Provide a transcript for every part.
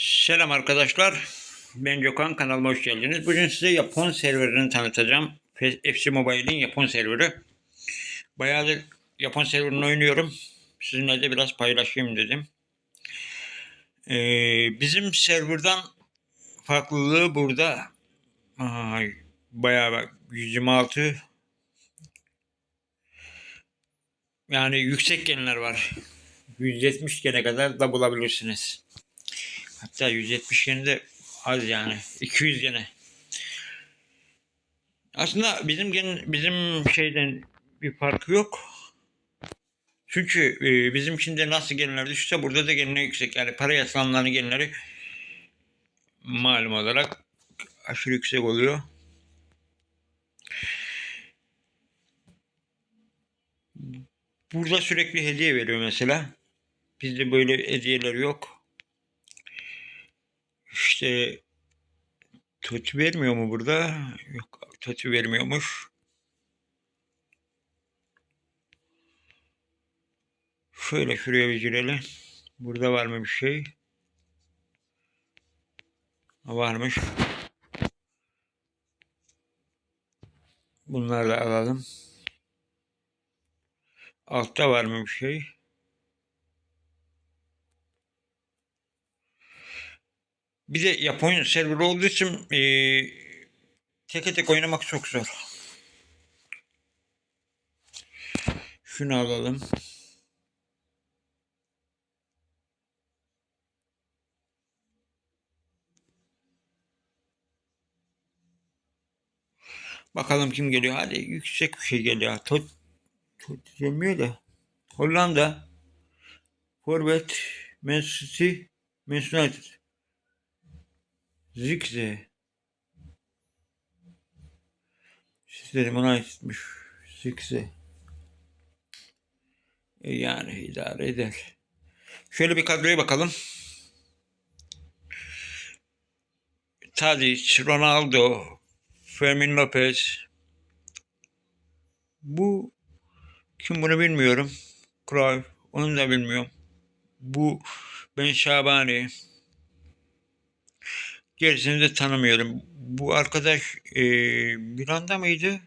Selam arkadaşlar. Ben Gökhan kanalıma hoş geldiniz. Bugün size Japon serverini tanıtacağım. FC Mobile'in Japon serveri. Bayağıdır Japon serverini oynuyorum. Sizinle de biraz paylaşayım dedim. Ee, bizim serverdan farklılığı burada ay, bayağı bak 126 yani yüksek genler var. 170 gene kadar da bulabilirsiniz. Hatta 170 gene de az yani. 200 gene. Aslında bizim gen, bizim şeyden bir farkı yok. Çünkü e, bizim şimdi nasıl genler düşse burada da genler yüksek. Yani para yasanların genleri malum olarak aşırı yüksek oluyor. Burada sürekli hediye veriyor mesela. Bizde böyle hediyeler yok. İşte Toti vermiyor mu burada? Yok, Toti vermiyormuş. Şöyle şuraya bir girelim. Burada var mı bir şey? Varmış. Bunları da alalım. Altta var mı bir şey? Bir de Japon server olduğu için eee tek tek oynamak çok zor. Şunu alalım. Bakalım kim geliyor. Hadi yüksek bir şey geliyor. Tot, tot demiyor da. Hollanda. Forvet. Manchester City. Manchester United. Zikze. Sizlerim ona aitmiş. Zikze. E yani idare eder. Şöyle bir kadroya bakalım. Tadic, Ronaldo, Fermin Lopez. Bu kim bunu bilmiyorum. Cruyff, onu da bilmiyorum. Bu Ben Şabani. Gerisini de tanımıyorum. Bu arkadaş e, Milan'da mıydı?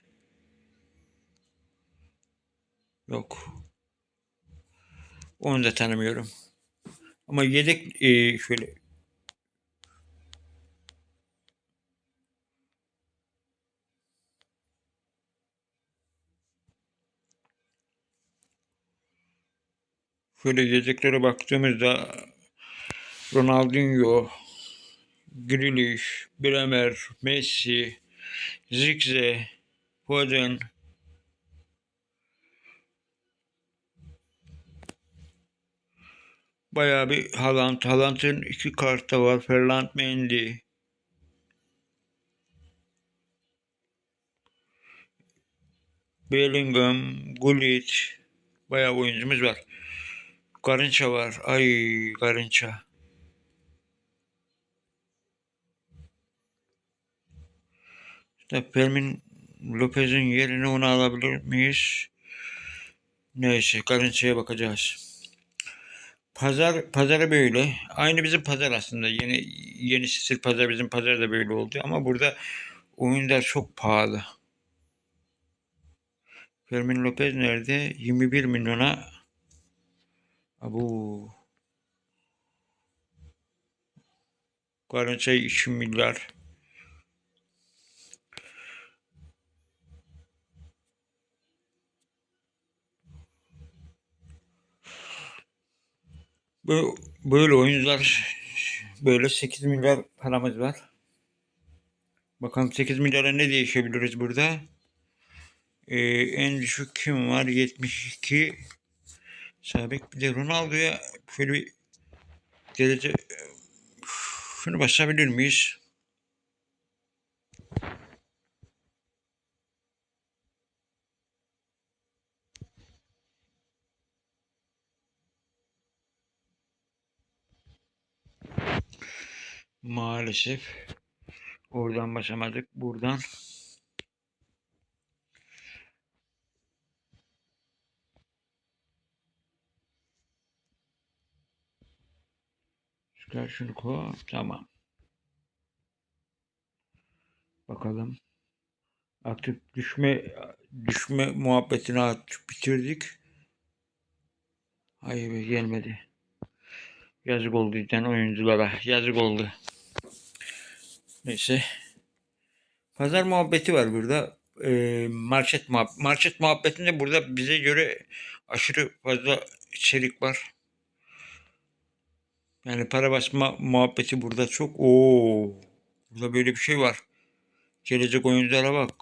Yok. Onu da tanımıyorum. Ama yedek e, şöyle şöyle yedeklere baktığımızda Ronaldinho, Grealish, Bremer, Messi, Zirkzee, Foden, bayağı bir Haaland. Haaland'ın iki kartı var. Ferland Mendy. Bellingham, Gullit. Bayağı oyuncumuz var. Garınça var. Ay Garınça. İşte Fermin Lopez'in yerini onu alabilir miyiz? Neyse Garınça'ya bakacağız. Pazar pazarı böyle. Aynı bizim pazar aslında. Yeni yeni stil pazar bizim pazar da böyle oldu ama burada oyunlar çok pahalı. Fermin Lopez nerede? 21 milyona. Abu. Garınça 2 milyar. Bu böyle oyuncular böyle 8 milyar paramız var. Bakalım 8 milyara ne değişebiliriz burada? Ee, en düşük kim var? 72 Sabek bir de Ronaldo'ya şöyle bir derece şunu basabilir miyiz? Maalesef oradan basamadık. Buradan Çıkar şunu koy. Tamam. Bakalım. Artık düşme düşme muhabbetini artık bitirdik. Hayır gelmedi. Yazık oldu cidden oyunculara. Yazık oldu. Neyse. Pazar muhabbeti var burada. Ee, market, muhab market muhabbetinde burada bize göre aşırı fazla içerik var. Yani para basma muhabbeti burada çok. Oo, burada böyle bir şey var. Gelecek oyunculara bak.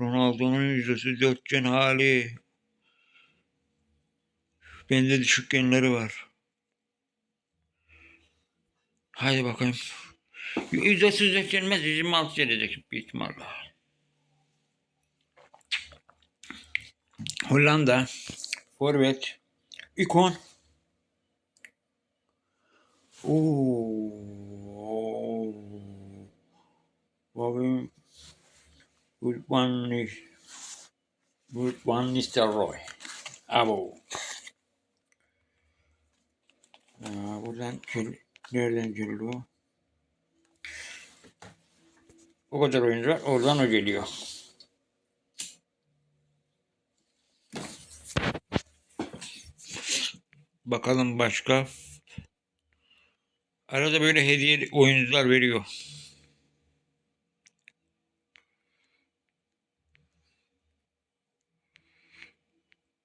Ronaldo'nun yüzdesi dörtgen hali. Bende düşük genleri var. Haydi bakayım. Yüzdesiz gelmez. 26 gelecek bir ihtimalle. Hollanda. Forvet. İkon. Oo. Bakayım. Urban Urban Nistelrooy. Abo. Aa, buradan nereden geliyor? O kadar oyuncu var. Oradan o geliyor. Bakalım başka. Arada böyle hediye oyuncular veriyor.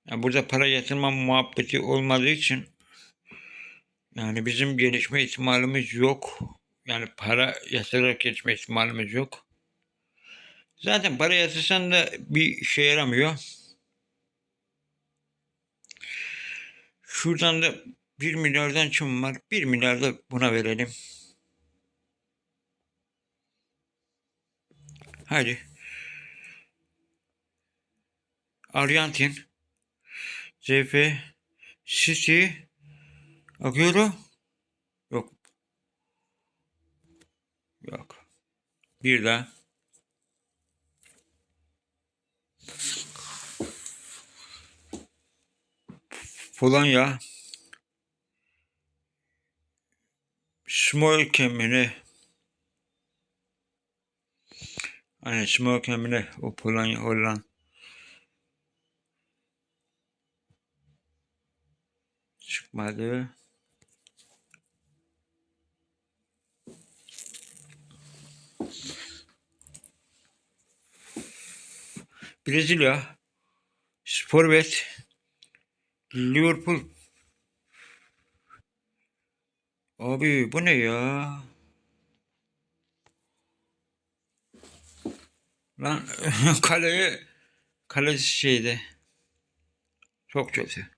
Ya burada para yatırma muhabbeti olmadığı için yani bizim gelişme ihtimalimiz yok. Yani para yatırarak geçme ihtimalimiz yok. Zaten para yatırsan da bir işe yaramıyor. Şuradan da 1 milyardan çım var. 1 milyar da buna verelim. Hadi. Arjantin. CF. City. Agüero. Yok. Yok. Bir daha. Polonya. Small kemine. Aynen small kemine. O Polonya Hollanda. Çıkmadı. Brezilya. Forvet. Liverpool. Abi bu ne ya? Lan kaleye kaleci şeydi. Çok kötü.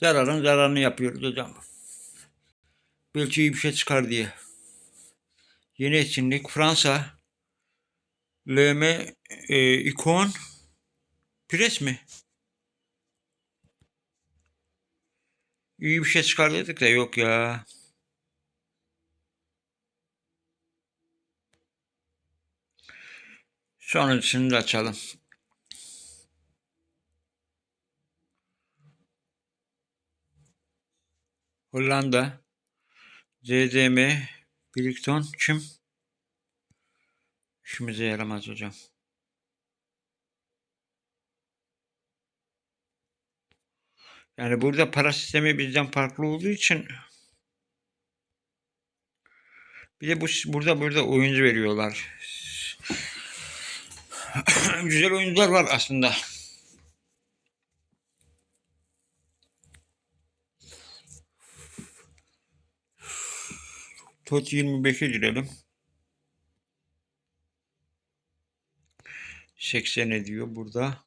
Zararın zararını yapıyoruz hocam. Belki iyi bir şey çıkar diye. Yeni etkinlik Fransa. LM e, ikon Pres mi? İyi bir şey çıkar dedik de yok ya. Sonuncusunu da açalım. Hollanda. ZDM. Birikton. Kim? İşimize yaramaz hocam. Yani burada para sistemi bizden farklı olduğu için bir de bu burada burada oyuncu veriyorlar. Güzel oyuncular var aslında. Tot 25'e girelim. 80 ediyor burada.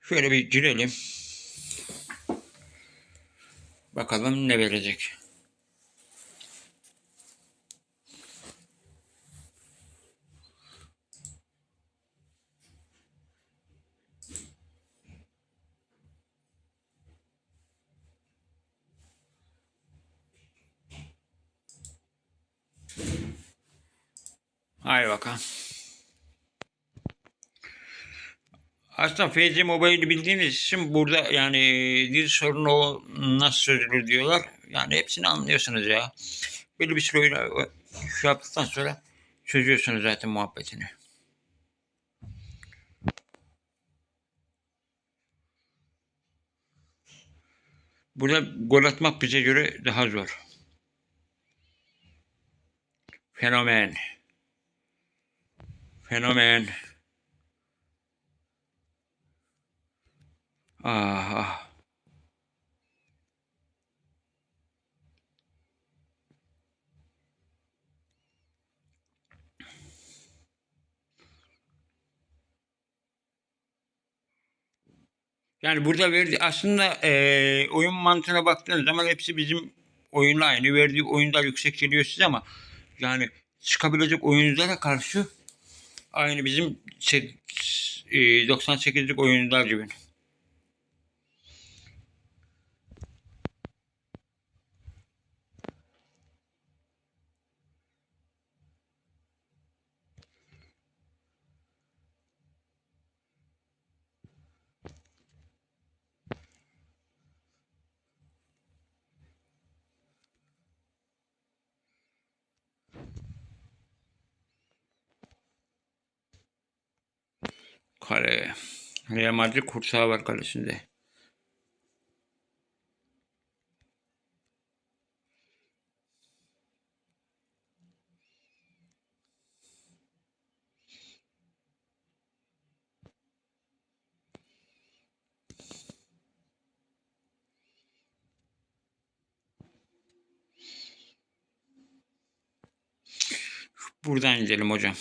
Şöyle bir girelim. Bakalım ne verecek. Hay bakalım. Aslında FC Mobile'i bildiğiniz için burada yani dil sorunu nasıl çözülür diyorlar. Yani hepsini anlıyorsunuz ya. Belli bir süre şey yaptıktan sonra çözüyorsunuz zaten muhabbetini. Burada gol atmak bize göre daha zor. Fenomen. Fenomen. Ah. Yani burada verdi aslında eee, oyun mantığına baktığınız zaman hepsi bizim oyunla aynı. Verdiği oyunlar yüksek geliyor size ama yani çıkabilecek oyunculara karşı aynı bizim se- eee, 98'lik oyuncular gibi. Kale. Real Madrid kursağı var kalesinde. Buradan gidelim hocam.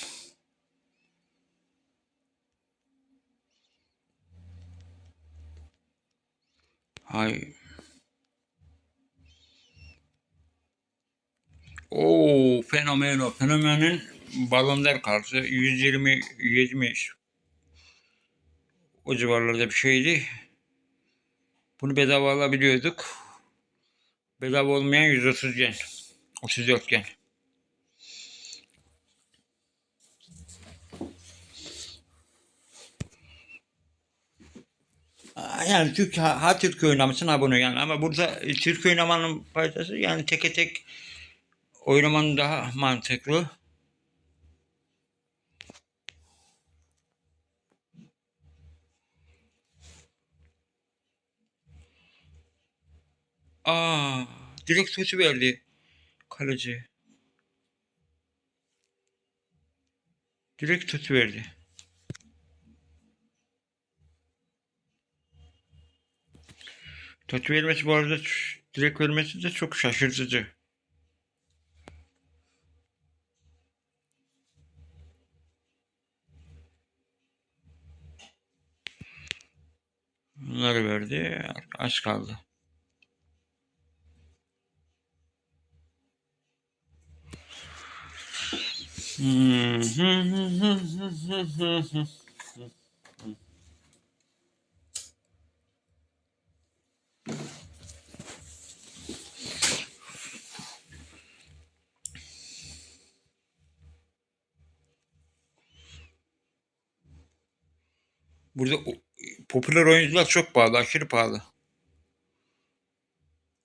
Hay. Oo fenomeno. Fenomenin balonlar kartı 120 70 o civarlarda bir şeydi. Bunu bedava alabiliyorduk. Bedava olmayan 130 gen. 34 gen. Yani Türk ha, Türk oynamasın ha bunu yani ama burada e, Türk oynamanın faydası yani teke tek oynamanın daha mantıklı. Aa, direkt topu verdi kaleci. Direkt topu verdi. Topu vermesi bu arada direkt vermesi de çok şaşırtıcı. Bunları verdi. Az kaldı. Burada popüler oyuncular çok pahalı, aşırı pahalı.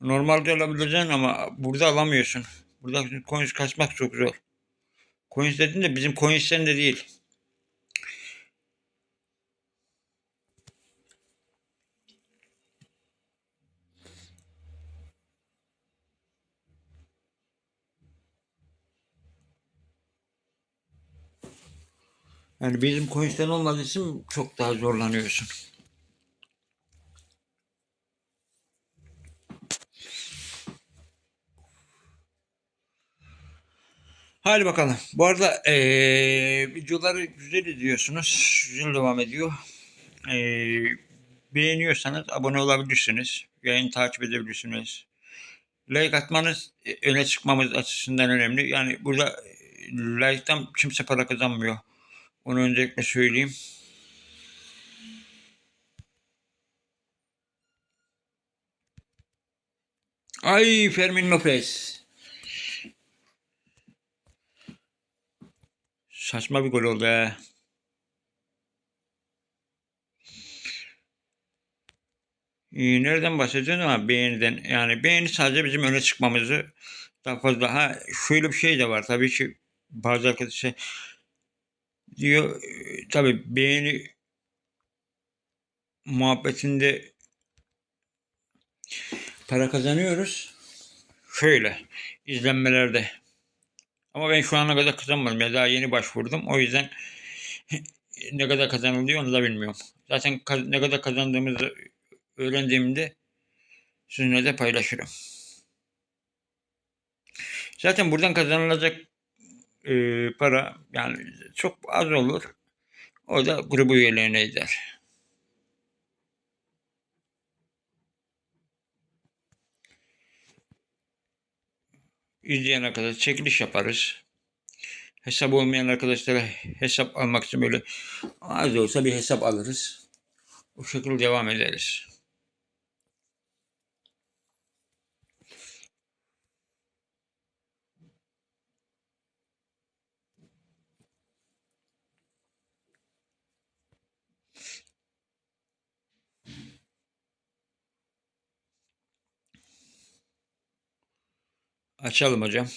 Normalde alabileceksin ama burada alamıyorsun. Burada coins kaçmak çok zor. Coins dediğin de bizim coins'ten de değil. Yani bizim coins'ten olmadığı için çok daha zorlanıyorsun. Hadi bakalım. Bu arada eee videoları güzel ediyorsunuz. Güzel devam ediyor. Eee, beğeniyorsanız abone olabilirsiniz. Yayını takip edebilirsiniz. Like atmanız e, öne çıkmamız açısından önemli. Yani burada e, like'tan kimse para kazanmıyor. Onu öncelikle söyleyeyim. Ay Fermin Lopez. Saçma bir gol oldu he. Ee, nereden bahsediyorsun ama beğeniden yani beğeni sadece bizim öne çıkmamızı daha fazla ha şöyle bir şey de var tabii ki bazı arkadaşlar diyor e, tabii beğeni muhabbetinde para kazanıyoruz. Şöyle izlenmelerde. Ama ben şu ana kadar kazanmadım. Ya daha yeni başvurdum. O yüzden ne kadar kazanılıyor onu da bilmiyorum. Zaten ne kadar kazandığımızı öğrendiğimde sizinle de paylaşırım. Zaten buradan kazanılacak e, para yani çok az olur. O da grubu üyelerine eder. İzleyen arkadaşlar çekiliş yaparız. Hesap olmayan arkadaşlara hesap almak için böyle az olsa bir hesap alırız. O şekilde devam ederiz. Açalım hocam.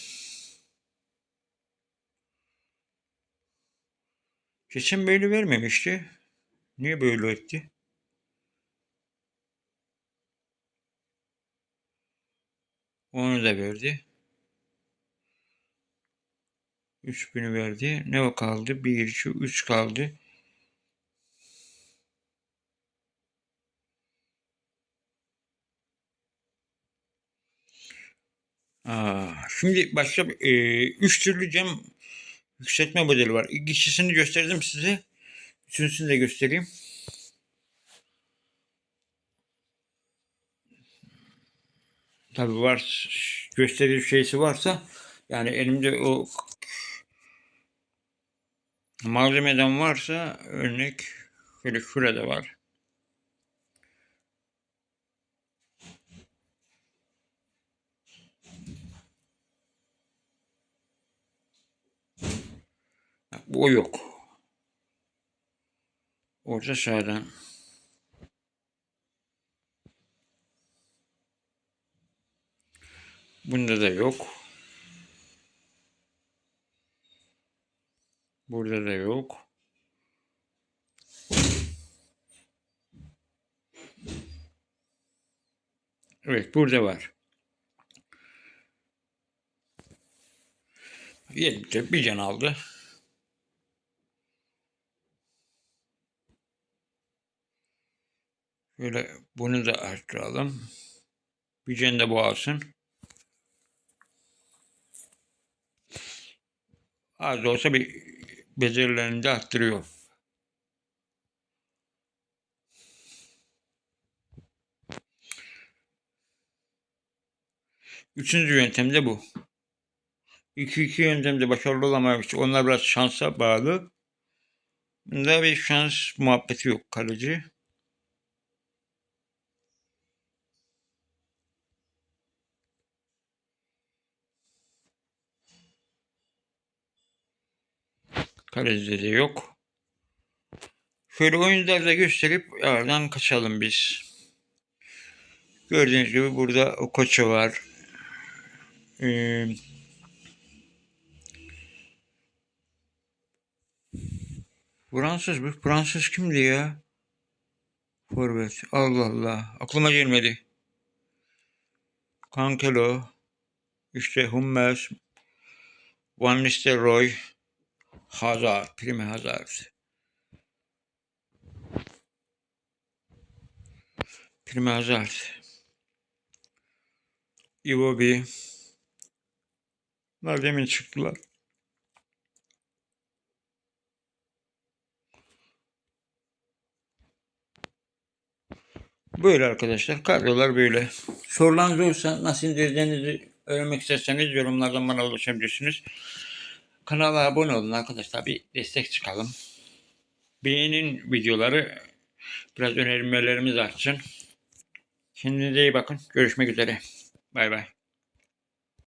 Geçen böyle vermemişti. Niye böyle etti? Onu da verdi. 3000'ü verdi. Ne o kaldı? 1, 2, 3 kaldı. Şimdi başka e, üç türlü cam yükseltme modeli var. İkisini gösterdim size. Üçüncüsünü de göstereyim. Tabii var gösteri şeysi varsa yani elimde o malzemeden varsa örnek şöyle şurada var. O yok. Orta sağdan. Bunda da yok. Burada da yok. Evet burada var. Yetti bir can aldı. Şöyle bunu da arttıralım. Bir can da bu alsın. Az olsa bir becerilerini de arttırıyor. Üçüncü yöntem de bu. İki iki yöntemde başarılı olamamış. Onlar biraz şansa bağlı. Bunda bir şans muhabbeti yok kaleci. Kalecide de yok. Şöyle oyuncularda gösterip aradan kaçalım biz. Gördüğünüz gibi burada o koça var. Ee, Fransız mı? Fransız kimdi ya? Forvet. Allah Allah. Aklıma gelmedi. Cancelo. İşte Hummels. Van Nistelrooy. Hazard. Prime Hazard. Prime Hazard. Iwobi. Bunlar demin çıktılar. Böyle arkadaşlar. Kadrolar böyle. Sorularınız olursa nasıl indireceğinizi öğrenmek isterseniz yorumlardan bana ulaşabilirsiniz. Kanala abone olun arkadaşlar. Bir destek çıkalım. Beğenin videoları. Biraz önermelerimiz artsın. Kendinize iyi bakın. Görüşmek üzere. Bay bay.